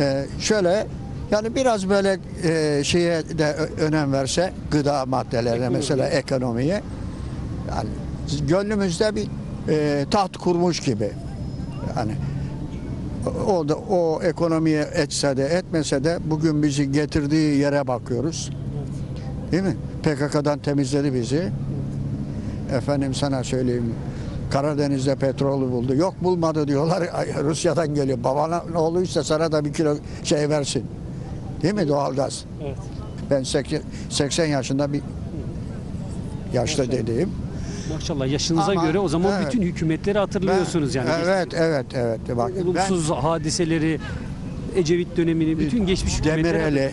Ee, şöyle yani biraz böyle e, şeye de önem verse gıda maddelerine Ekonomi. mesela ekonomiye yani gönlümüzde bir e, taht kurmuş gibi. Yani o- o da o ekonomiye etse de etmese de bugün bizi getirdiği yere bakıyoruz. Değil mi? PKK'dan temizledi bizi. Efendim sana söyleyeyim. Karadeniz'de petrolü buldu. Yok bulmadı diyorlar. Rusya'dan geliyor. Babana ne olduysa sana da bir kilo şey versin. Değil mi doğalgaz? Evet. Ben 80 80 yaşında bir yaşta Maşallah. dediğim. Maşallah yaşınıza Ama- göre o zaman evet. bütün hükümetleri Ben- hatırlıyorsunuz yani. Evet, evet, evet. Bak, ben Olumsuz hadiseleri, Ecevit dönemini, bütün geçmiş hükümetleri Demireli,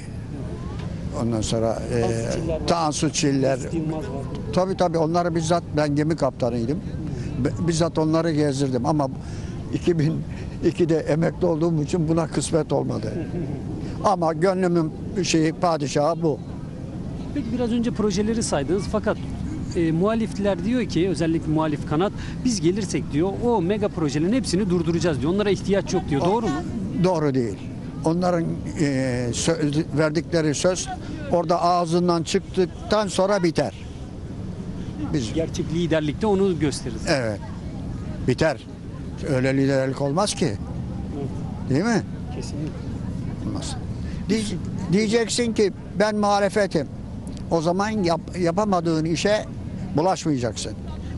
ondan sonra e, Tansu Çiller. Tabii tabii onları bizzat ben gemi kaptanıydım. Bi- Bizzat onları gezdirdim ama 2002'de emekli olduğum için buna kısmet olmadı. Ama gönlümün şeyi padişahı bu. Peki biraz önce projeleri saydınız fakat e, muhalifler diyor ki özellikle muhalif kanat biz gelirsek diyor o mega projelerin hepsini durduracağız diyor. Onlara ihtiyaç yok diyor. Doğru mu? Doğru değil. Onların e, söz- verdikleri söz orada ağzından çıktıktan sonra biter. Biz Gerçek liderlikte onu gösteririz. evet biter. Öyle liderlik olmaz ki. Değil mi? Kesinlikle. Olmaz. Diye- Diyeceksin ki ben muhalefetim. O zaman yap- yapamadığın işe bulaşmayacaksın.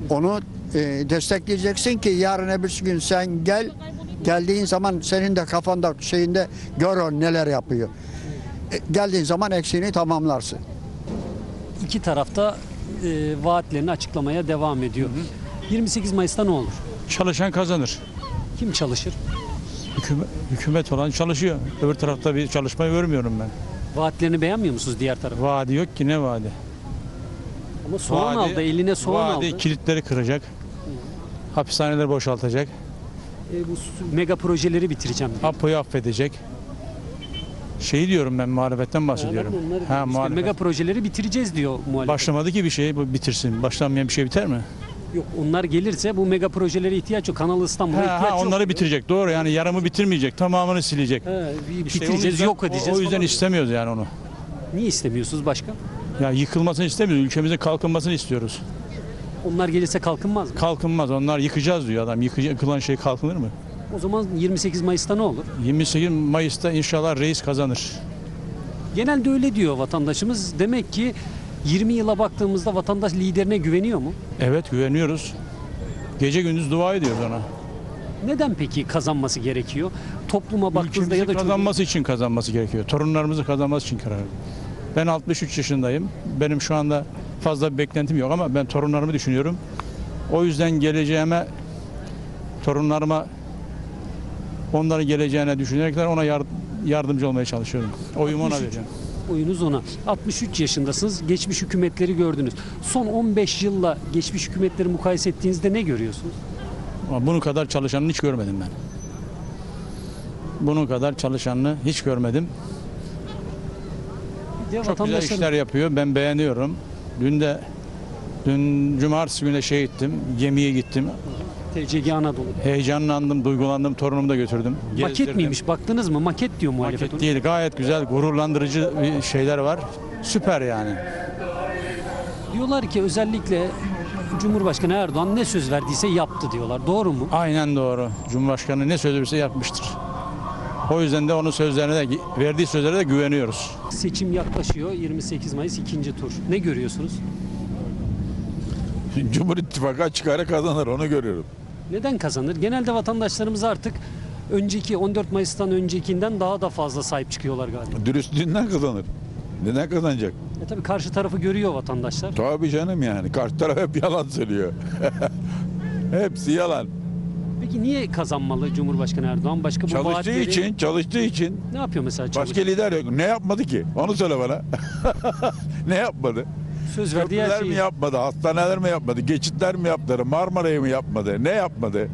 Onu e, destekleyeceksin ki yarın öbür gün sen gel geldiğin zaman senin de kafanda şeyinde gör o neler yapıyor. E, geldiğin zaman eksiğini tamamlarsın. İki tarafta e, vaatlerini açıklamaya devam ediyor. 28 Mayıs'ta ne olur? Çalışan kazanır. Kim çalışır? Hükümet, hükümet olan çalışıyor. Öbür tarafta bir çalışmayı görmüyorum ben. Vaatlerini beğenmiyor musunuz diğer tarafa? Vaadi yok ki ne vaadi? Ama soğan Vaadi- aldı, eline soğan vaadi aldı. kilitleri kıracak. Hapishaneleri boşaltacak. E, bu mega projeleri bitireceğim. Apo'yu affedecek. Şeyi diyorum ben muhalefetten bahsediyorum. Onları Ha. İşte muhalefet. mega projeleri bitireceğiz diyor muhalefet. Başlamadı ki bir şey bu bitirsin. Başlanmayan bir şey biter mi? Yok onlar gelirse bu mega projelere ihtiyaç yok. Kanal İstanbul'a ihtiyaç ha, yok. onları bitirecek. Doğru yani yarımı bitirmeyecek. Tamamını silecek. He, İşte bitireceğiz, yüzden- yok edeceğiz. O, o yüzden istemiyoruz yani onu. Niye istemiyorsunuz başka? Ya yıkılmasını istemiyoruz. Ülkemizin kalkınmasını istiyoruz. Onlar gelirse kalkınmaz mı? Kalkınmaz. Onlar yıkacağız diyor adam. Yıkı- yıkılan şey kalkınır mı? O zaman 28 Mayıs'ta ne olur? 28 Mayıs'ta inşallah reis kazanır. Genelde öyle diyor vatandaşımız. Demek ki 20 yıla baktığımızda vatandaş liderine güveniyor mu? Evet güveniyoruz. Gece gündüz dua ediyoruz ona. Neden peki kazanması gerekiyor? Topluma baktığınızda ya da çocuk- kazanması için kazanması gerekiyor. Torunlarımızı kazanması için karar. Ben 63 yaşındayım. Benim şu anda fazla bir beklentim yok ama ben torunlarımı düşünüyorum. O yüzden geleceğime torunlarıma onların geleceğine düşünerekler ona yar- yardımcı olmaya çalışıyorum. Oyumu ona 63. vereceğim. oyunuz ona. 63 yaşındasınız. Geçmiş hükümetleri gördünüz. Son 15 yılla geçmiş hükümetleri mukayese ettiğinizde ne görüyorsunuz? Ama bunun kadar çalışanını hiç görmedim ben. Bunun kadar çalışanını hiç görmedim. De Çok güzel vatandaşların- işler yapıyor. Ben beğeniyorum. Dün de dün cumartesi günü şey gittim. Gemiye gittim. TCG Anadolu. Heyecanlandım, duygulandım. Torunumu da götürdüm. Maket gezdirdim. miymiş? Baktınız mı? Maket diyor muhalefet. Maket değil. Gayet güzel, gururlandırıcı bir şeyler var. Süper yani. Diyorlar ki özellikle Cumhurbaşkanı Erdoğan ne söz verdiyse yaptı diyorlar. Doğru mu? Aynen doğru. Cumhurbaşkanı ne söz verirse yapmıştır. O yüzden de onun sözlerine de verdiği sözlere de güveniyoruz. Seçim yaklaşıyor. 28 Mayıs ikinci tur. Ne görüyorsunuz? Cumhur İttifakı açık ara kazanır onu görüyorum. Neden kazanır? Genelde vatandaşlarımız artık önceki 14 Mayıs'tan öncekinden daha da fazla sahip çıkıyorlar galiba. Dürüstlüğünden kazanır. Neden kazanacak? E tabii karşı tarafı görüyor vatandaşlar. Tabii canım yani. Karşı taraf hep yalan söylüyor. Hepsi yalan. Peki niye kazanmalı Cumhurbaşkanı Erdoğan? Başka bu Çalıştığı vaatleri- için, çalıştığı için ne yapıyor mesela? Başka lider yok. Ne yapmadı ki? Onu söyle bana. ne yapmadı? Söz verdiği her Köprüler mi şeyi. yapmadı? Hastaneler mi yapmadı? Geçitler mi yaptı? Marmara'yı mı yapmadı? Ne yapmadı?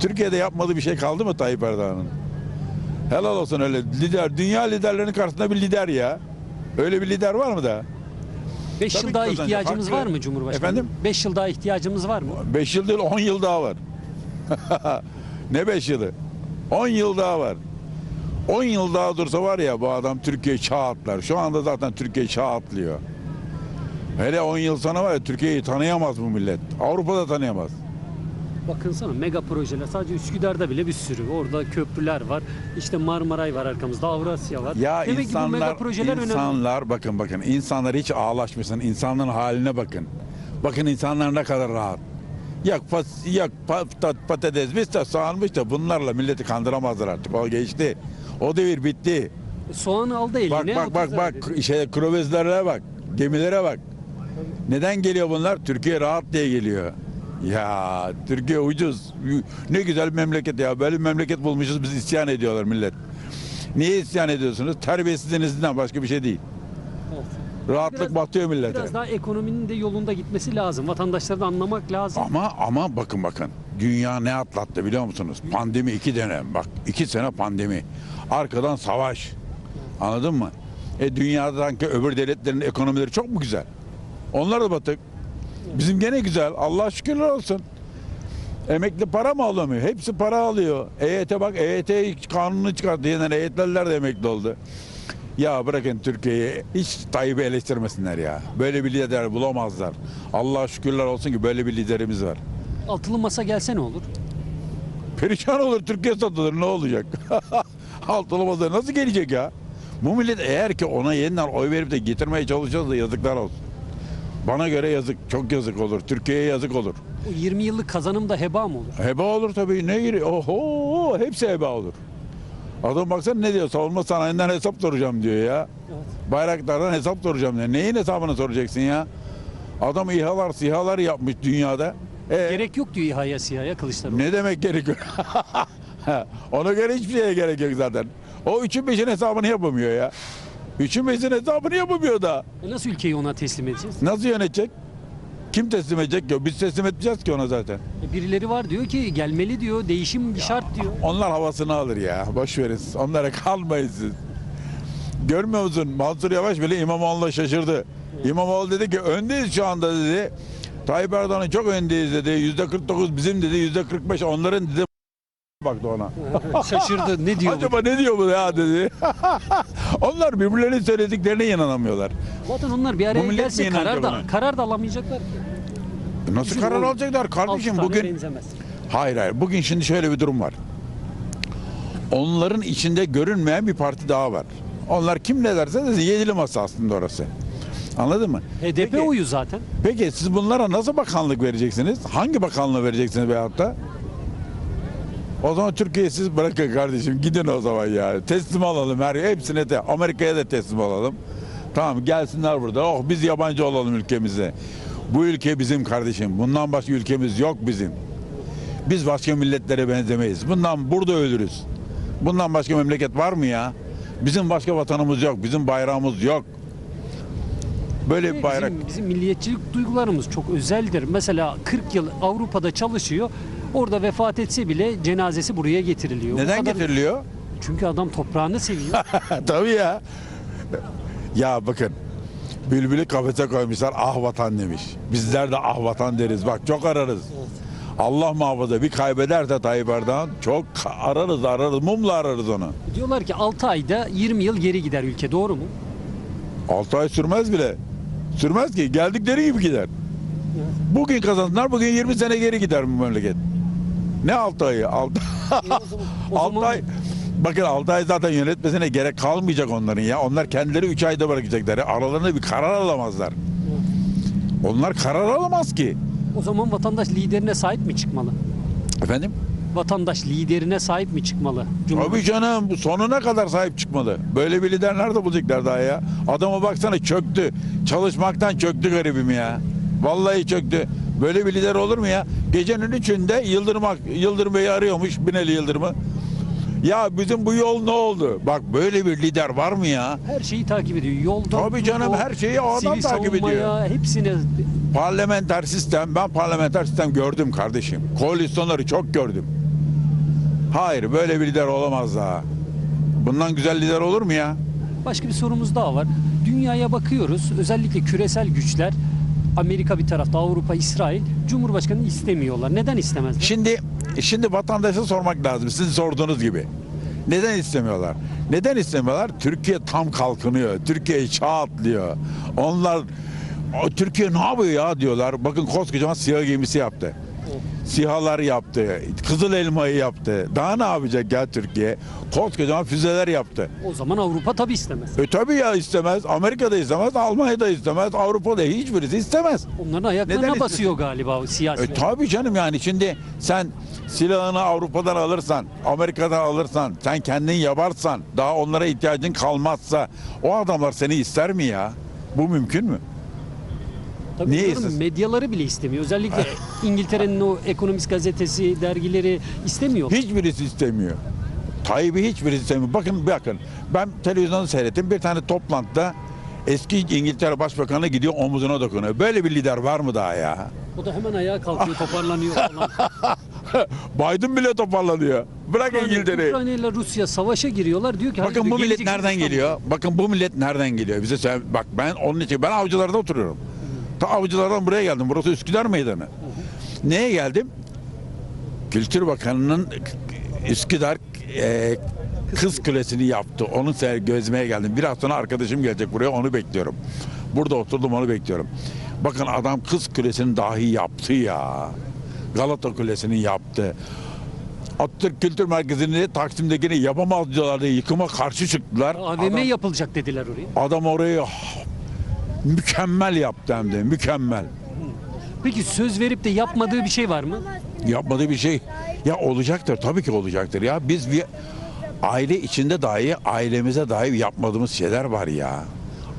Türkiye'de yapmadığı bir şey kaldı mı Tayyip Erdoğan'ın? Helal olsun öyle lider. Dünya liderlerinin karşısında bir lider ya. Öyle bir lider var mı da? 5 Tabii yıl ki daha kazanacak. ihtiyacımız Hakkı. var mı Cumhurbaşkanı? Efendim? 5 yıl daha ihtiyacımız var mı? 5 yıl değil 10 yıl daha var. ne 5 yılı? 10 yıl daha var. 10 yıl daha dursa var ya bu adam Türkiye çağ atlar. Şu anda zaten Türkiye çağ atlıyor. Hele 10 yıl sonra var ya Türkiye'yi tanıyamaz bu millet. Avrupa'da tanıyamaz. Bakınsana mega projeler sadece Üsküdar'da bile bir sürü. Orada köprüler var. İşte Marmaray var arkamızda. Avrasya var. Ya Demek ki bu mega insanlar, projeler önemli. insanlar bakın bakın insanlar hiç ağlaşmasın. İnsanların haline bakın. Bakın insanlar ne kadar rahat. Yak, pas, yak pat, patates biz de soğanmış da bunlarla milleti kandıramazlar artık. O geçti. O devir bitti. Soğanı aldı eline. Bak bak 30 bak bak dedi. şey kruvezlere bak. Gemilere bak. Neden geliyor bunlar? Türkiye rahat diye geliyor. Ya Türkiye ucuz. Ne güzel memleket ya. Böyle bir memleket bulmuşuz biz isyan ediyorlar millet. Niye isyan ediyorsunuz? Terbiyesizliğinizden başka bir şey değil. Evet. Rahatlık Biraz- batıyor millete. Biraz daha ekonominin de yolunda gitmesi lazım. Vatandaşları da anlamak lazım. Ama ama bakın bakın. Dünya ne atlattı biliyor musunuz? Pandemi iki dönem. Bak iki sene pandemi. Arkadan savaş. Anladın mı? E dünyada sanki öbür devletlerin ekonomileri çok mu güzel? Onlar da batık. Bizim gene güzel. Allah şükürler olsun. Emekli para mı alamıyor? Hepsi para alıyor. EYT bak EYT kanunu çıkarttı. Yeniden EYT'liler de emekli oldu. Ya bırakın Türkiye'yi hiç Tayyip'i eleştirmesinler ya. Böyle bir lider bulamazlar. Allah şükürler olsun ki böyle bir liderimiz var. Altılı masa gelse ne olur? Perişan olur Türkiye satılır ne olacak? Altılı masa nasıl gelecek ya? Bu millet eğer ki ona yeniden oy verip de getirmeye çalışırsa yazıklar olsun. Bana göre yazık, çok yazık olur. Türkiye'ye yazık olur. O 20 yıllık kazanım da heba mı olur? Heba olur tabii. Ne giri? Oho, hepsi heba olur. Adam baksana ne diyor? Savunma sanayinden hesap soracağım diyor ya. Evet. Bayraktardan hesap soracağım diyor. Neyin hesabını soracaksın ya? Adam İHA'lar, SİHA'lar yapmış dünyada. E, Gerek yok diyor İHA'ya SİHA'ya Kılıçdaroğlu. ne demek gerekiyor? Ona göre hiçbir şeye gerek yok zaten. O üçün beşin hesabını yapamıyor ya. Beşin hesabını yapamıyor da. E nasıl ülkeyi ona teslim edeceğiz? Nasıl yönetecek? Kim teslim edecek ki? Biz teslim etmeyeceğiz ki ona zaten. E birileri var diyor ki gelmeli diyor, değişim şart diyor. Onlar havasını alır ya. Boş verin. Onlara kalmayın siz. Görmüyor musun? Mansur Yavaş bile İmamoğlu'na şaşırdı. İmamoğlu dedi ki öndeyiz şu anda dedi. Tayyip Erdoğan'ın çok öndeyiz dedi. Yüzde 49 bizim dedi. Yüzde 45 onların dedi. Baktı ona. Şaşırdı. Ne diyor? Acaba ne diyor bu ya dedi. Onlar birbirlerinin söylediklerine inanamıyorlar. Zaten onlar bir Bu araya mi gelse inanacak karar da, ona? karar da alamayacaklar ki. Nasıl Bizim karar o alacaklar kardeşim Altı tane bugün? benzemez. Hayır hayır. Bugün şimdi şöyle bir durum var. Onların içinde görünmeyen bir parti daha var. Onlar kim ne derse desin yedili masa aslında orası. Anladın mı? HDP Peki- oyu zaten. Peki siz bunlara nasıl bakanlık vereceksiniz? Hangi bakanlığı vereceksiniz veyahut da? O zaman Türkiye'yi siz bırakın kardeşim. Gidin o zaman ya. Teslim alalım her hepsine de. Amerika'ya da teslim olalım. Tamam gelsinler burada. Oh biz yabancı olalım ülkemize. Bu ülke bizim kardeşim. Bundan başka ülkemiz yok bizim. Biz başka milletlere benzemeyiz. Bundan burada ölürüz. Bundan başka memleket var mı ya? Bizim başka vatanımız yok. Bizim bayrağımız yok. Böyle bir bayrak. Bizim, bizim milliyetçilik duygularımız çok özeldir. Mesela 40 yıl Avrupa'da çalışıyor. Orada vefat etse bile cenazesi buraya getiriliyor. Neden kadar- getiriliyor? Çünkü adam toprağını seviyor. Tabii ya. Ya bakın. Bülbülü kafese koymuşlar ah vatan demiş. Bizler de ah vatan deriz. Bak çok ararız. Allah muhafaza bir kaybederse Tayyip Erdoğan çok ararız ararız. Mumla ararız onu. Diyorlar ki 6 ayda 20 yıl geri gider ülke. Doğru mu? 6 ay sürmez bile. Sürmez ki. Geldikleri gibi gider. Bugün kazandılar bugün 20 sene geri gider bu memleket. Ne 6 ayı? 6 o 6 zaman- ay. Bakın 6 ay zaten yönetmesine gerek kalmayacak onların ya. Onlar kendileri 3 ayda bırakacaklar. Aralarında bir karar alamazlar. Onlar karar alamaz ki. O zaman vatandaş liderine sahip mi çıkmalı? Efendim? Vatandaş liderine sahip mi çıkmalı? Tabii canım bu sonuna kadar sahip çıkmalı. Böyle bir lider nerede bulacaklar daha ya? Adama baksana çöktü. Çalışmaktan çöktü garibim ya. Vallahi çöktü. Böyle bir lider olur mu ya? Gecenin üçünde Yıldırım Bey'i arıyormuş Binali Yıldırım'ı. Ya bizim bu yol ne oldu? Bak böyle bir lider var mı ya? Her şeyi takip ediyor. Yolda Tabii canım, her şeyi o adam takip ediyor. Hepsini Parlamenter sistem, ben parlamenter sistem gördüm kardeşim. Koalisyonları çok gördüm. Hayır böyle bir lider olamaz daha. Bundan güzel lider olur mu ya? Başka bir sorumuz daha var. Dünyaya bakıyoruz. Özellikle küresel güçler Amerika bir tarafta, Avrupa, İsrail Cumhurbaşkanı istemiyorlar. Neden istemezler? Şimdi şimdi vatandaşa sormak lazım. Sizin sorduğunuz gibi. Neden istemiyorlar? Neden istemiyorlar? Türkiye tam kalkınıyor. Türkiye çağ atlıyor. Onlar "Aa, Türkiye ne yapıyor ya diyorlar. Bakın koskocaman siyah gemisi yaptı. Sihalar yaptı. Kızıl elmayı yaptı. Daha ne yapacak ya Türkiye? Koskocaman füzeler yaptı. O zaman Avrupa tabii istemez. E tabii ya istemez. Amerika'da istemez, Almanya'da istemez, Avrupa'da hiçbirisi istemez. Onların ayaklarına Neden basıyor galiba o siyasi. E tabii canım yani şimdi sen silahını Avrupa'dan alırsan, Amerika'dan alırsan, sen kendin yaparsan, daha onlara ihtiyacın kalmazsa o adamlar seni ister mi ya? Bu mümkün mü? Tabii Niye istesin? medyaları bile istemiyor. Özellikle İngiltere'nin o ekonomist gazetesi, dergileri istemiyor. Hiçbirisi istemiyor. Tayyip'i hiçbirisi istemiyor. Bakın bakın ben televizyonda seyrettim bir tane toplantıda eski İngiltere Başbakanı gidiyor omuzuna dokunuyor. Böyle bir lider var mı daha ya? O da hemen ayağa kalkıyor, toparlanıyor falan. Biden bile toparlanıyor. Bırak İngiltere'yi. Ukrayna ile Rusya savaşa giriyorlar. Diyor ki Bakın "Hayır, bu millet nereden İstanbul'a." geliyor? Bakın bu millet nereden geliyor? Bize söyle. Bak ben onun için ben avcılarda oturuyorum. Ta avcılardan buraya geldim. Burası Üsküdar Meydanı. Neye geldim? Kültür Bakanı'nın Üsküdar e, Kız Kulesi'ni yaptı. Onu gözmeye geldim. Biraz sonra arkadaşım gelecek buraya onu bekliyorum. Burada oturdum onu bekliyorum. Bakın adam Kız Kulesi'ni dahi yaptı ya. Galata Kulesi'ni yaptı. Atatürk Kültür Merkezi'ni Taksim'dekini yapamaz diyorlardı. Yıkıma karşı çıktılar. AVM Adam, yapılacak dediler oraya. adam orayı mükemmel yaptı hem de mükemmel. Peki söz verip de yapmadığı bir şey var mı? Yapmadığı bir şey. Ya olacaktır tabii ki olacaktır ya. Biz bir aile içinde dahi ailemize dahi yapmadığımız şeyler var ya.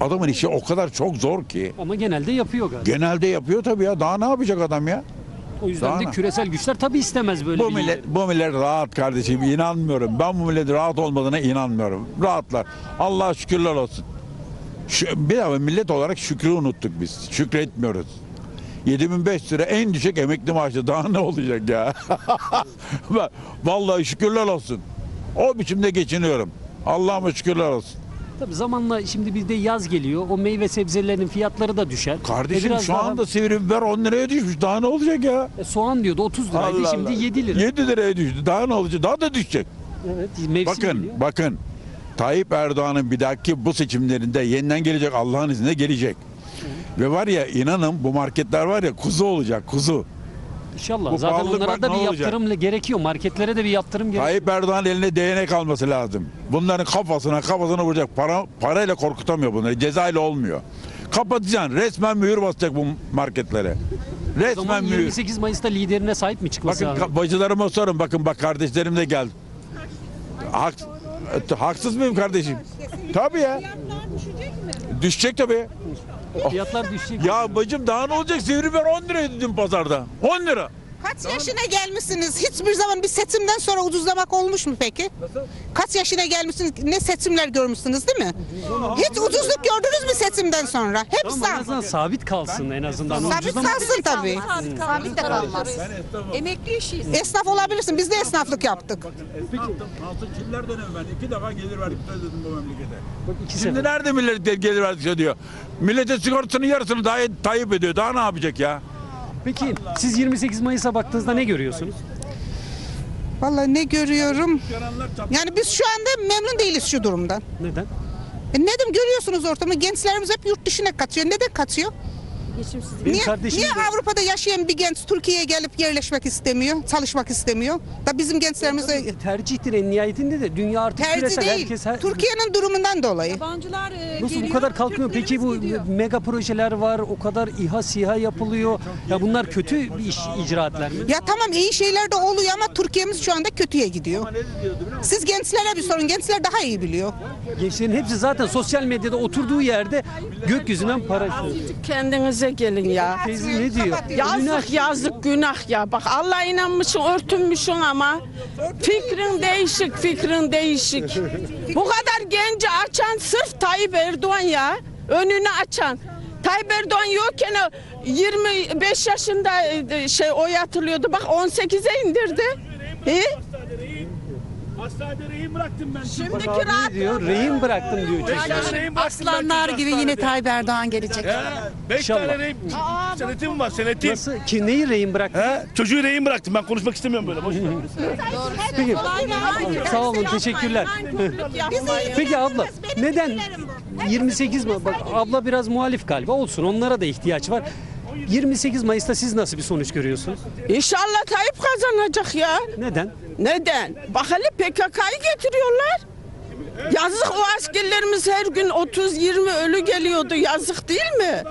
Adamın işi o kadar çok zor ki. Ama genelde yapıyor galiba. Genelde yapıyor tabii ya. Daha ne yapacak adam ya? O yüzden Daha de ne? küresel güçler tabii istemez böyle Bu bir millet, bu millet rahat kardeşim inanmıyorum. Ben bu milletin rahat olmadığına inanmıyorum. Rahatlar. Allah'a şükürler olsun. Şu, bir daha millet olarak şükrü unuttuk biz. Şükretmiyoruz. 7500 lira en düşük emekli maaşı daha ne olacak ya? Vallahi şükürler olsun. O biçimde geçiniyorum. Allah'ıma şükürler olsun. Tabii zamanla şimdi bir de yaz geliyor. O meyve sebzelerin fiyatları da düşer. E Kardeşim biraz şu daha- anda sivri biber 10 liraya düşmüş. Daha ne olacak ya? E, soğan diyordu 30 liraydı Allah şimdi Allah. 7 lira. 7 liraya düştü. Daha ne olacak? Daha da düşecek. Evet, Bakın, geliyor. bakın. Tayyip Erdoğan'ın bir dahaki bu seçimlerinde yeniden gelecek Allah'ın izniyle gelecek. Ve var ya inanın bu marketler var ya kuzu olacak kuzu. İnşallah. bu Zaten onlara bak da bir olacak? yaptırım gerekiyor. Marketlere de bir yaptırım gerekiyor. Tayyip Erdoğan eline değnek alması lazım. Bunların kafasına kafasına vuracak. Para, parayla korkutamıyor bunları. Cezayla olmuyor. Kapatacaksın. Resmen mühür basacak bu marketlere. O zaman Resmen mühür. 28 Mayıs'ta liderine sahip mi çıkması Bakın lazım? ka- bacılarıma sorun. Bakın bak kardeşlerim de geldi. Hak, haksız mıyım kardeşim? Tabii ya. Düşecek tabii. Fiyatlar düşecek. Ya bacım daha ne olacak? Sivri biber 10 liraydı dün pazarda. 10 lira. Kaç yaşına gelmişsiniz? Hiçbir zaman bir seçimden sonra ucuzlamak olmuş mu peki? Kaç yaşına gelmişsiniz? Ne seçimler görmüşsünüz değil mi? Hiç ucuzluk gördünüz mü seçimden sonra? Hep Tamam en zam. azından sabit kalsın en azından. Sabit Ucuzlama- kalsın tabii. Sabit de kalmaz. Emekli işiyiz. Esnaf olabilirsin. Biz de esnaflık yaptık. Altın çiller dönemi ben. iki defa gelir verdik ödedim bu memlekete. İki Şimdi sefer. nerede millet gelir verdik ödüyor? Milletin sigortasının yarısını daha Tayyip ediyor. Daha ne yapacak ya? Peki siz 28 Mayıs'a baktığınızda ne görüyorsunuz? Vallahi ne görüyorum? Yani biz şu anda memnun değiliz şu durumdan. Neden? E nedim görüyorsunuz ortamı gençlerimiz hep yurt dışına kaçıyor. Neden kaçıyor? Geçimsizlik. Niye, kardeşim niye de- Avrupa'da yaşayan bir genç Türkiye'ye gelip yerleşmek istemiyor, çalışmak istemiyor? Da bizim gençlerimiz de Tercihtir en nihayetinde de dünya artık tercih küresel değil. herkes her... Türkiye'nin durumundan dolayı. Yabancılar e, Nasıl bu geliyor, kadar kalkmıyor? Peki bu gidiyor. mega projeler var, o kadar İHA SİHA yapılıyor. Ya bunlar kötü bir iş icraatler mi? Ya tamam iyi şeyler de oluyor ama Türkiye'miz şu anda kötüye gidiyor. Siz gençlere bir sorun. Gençler daha iyi biliyor. Gençlerin hepsi zaten sosyal medyada oturduğu yerde gökyüzünden para istiyor. Kendinize gelin ya. Teyze ne diyor? Yazık yazık günah ya. Bak Allah inanmışsın örtünmüşsün ama fikrin değişik fikrin değişik. Bu kadar genci açan sırf Tayyip Erdoğan ya. Önünü açan. Tayyip Erdoğan yokken o 25 yaşında e, şey oy atılıyordu. Bak 18'e indirdi. E? bıraktım ben. Şimdiki Abi rahat ne diyor? Rehin bıraktım diyor. Rehin bıraktım ben Aslanlar gibi yine hastanede. Tayyip Erdoğan gelecek. He, Beş İnşallah. tane rehin senetim var senetim. Nasıl? Ki neyi rehin bıraktın? He, çocuğu rehin bıraktım ben konuşmak istemiyorum böyle. Boş ver. Peki. Sağ olun, teşekkürler. Peki abla neden 28 mi? Bak abla biraz muhalif galiba olsun onlara da ihtiyaç var. 28 Mayıs'ta siz nasıl bir sonuç görüyorsunuz? İnşallah Tayyip kazanacak ya. Neden? Neden? Bak hele PKK'yı getiriyorlar. Yazık o askerlerimiz her gün 30-20 ölü geliyordu. Yazık değil mi?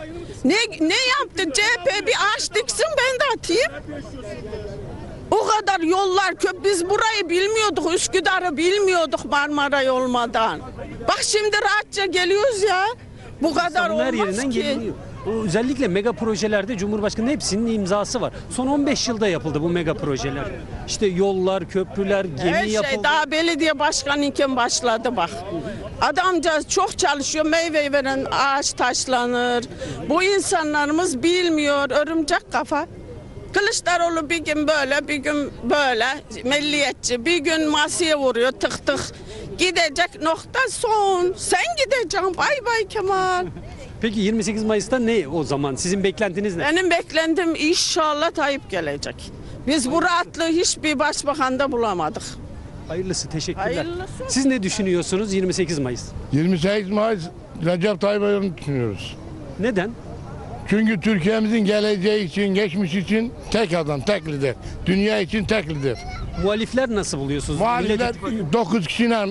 Ne ne yaptı? CHP bir ağaç diksin ben de atayım. O kadar yollar köp biz burayı bilmiyorduk. Üsküdar'ı bilmiyorduk Marmaray olmadan. Bak şimdi rahatça geliyoruz ya. Bu kadar olmaz ki. geliniyor. Özellikle mega projelerde Cumhurbaşkanı'nın hepsinin imzası var. Son 15 yılda yapıldı bu mega projeler. İşte yollar, köprüler, gemi Her yapıldı. şey daha belediye başkanıyken başladı bak. Adamcağız çok çalışıyor. Meyve veren ağaç taşlanır. Bu insanlarımız bilmiyor. Örümcek kafa. Kılıçdaroğlu bir gün böyle bir gün böyle milliyetçi bir gün masaya vuruyor tık tık. Gidecek nokta son. Sen gideceksin bay bay Kemal. Peki 28 Mayıs'ta ne o zaman? Sizin beklentiniz ne? Benim beklentim inşallah Tayyip gelecek. Biz bu rahatlığı hiçbir başbakanda bulamadık. Hayırlısı, teşekkürler. Hayırlısı. Siz ne düşünüyorsunuz 28 Mayıs? 28 Mayıs Recep Tayyip Erdoğan'ı düşünüyoruz. Neden? Çünkü Türkiye'mizin geleceği için, geçmiş için tek adam, tek lider. Dünya için tek lider. Muhalifler nasıl buluyorsunuz? Muhalifler Millet İttifakı- 9 kişiyle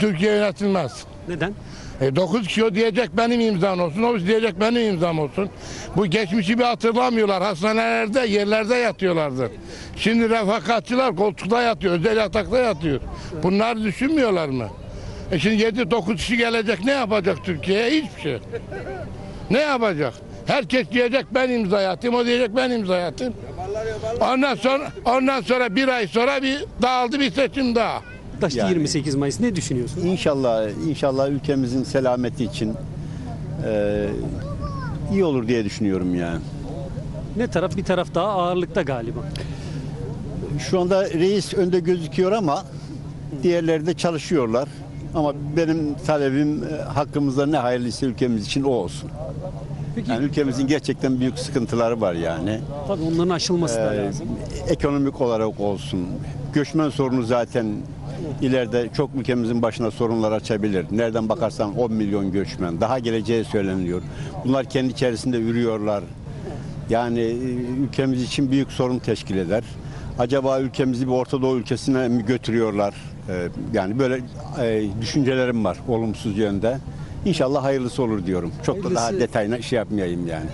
Türkiye yönetilmez. Neden? E 9 kişi o diyecek benim imzam olsun, o diyecek benim imzam olsun. Bu geçmişi bir hatırlamıyorlar. Hastanelerde, yerlerde yatıyorlardı. Şimdi refakatçılar koltukta yatıyor, özel yatakta yatıyor. Bunları düşünmüyorlar mı? E şimdi 7-9 kişi gelecek ne yapacak Türkiye'ye? Hiçbir şey. Ne yapacak? Herkes diyecek ben imza atayım, o diyecek ben imza atayım. Ondan sonra, ondan sonra bir ay sonra bir dağıldı bir seçim daha. Taştı Yani- 28 Mayıs ne düşünüyorsun? İnşallah, inşallah ülkemizin selameti için e, iyi olur diye düşünüyorum yani. Ne taraf bir taraf daha ağırlıkta galiba. Şu anda reis önde gözüküyor ama diğerleri de çalışıyorlar. Ama benim talebim e, hakkımızda ne hayırlıysa ülkemiz için o olsun. Peki Yani ülkemizin gerçekten büyük sıkıntıları var yani. tabii onların aşılması da Ee, lazım. ekonomik olarak olsun. Göçmen sorunu zaten ileride çok ülkemizin başına sorunlar açabilir. Nereden bakarsan 10 milyon göçmen. Daha geleceği söyleniyor. Bunlar kendi içerisinde ürüyorlar. Yani e, ülkemiz için büyük sorun teşkil eder. Acaba ülkemizi bir Orta Doğu ülkesine mi götürüyorlar? Ee, yani böyle e, düşüncelerim var olumsuz yönde. İnşallah hayırlısı olur diyorum. Çok da daha Hayırlısı- detayına şey yapmayayım yani.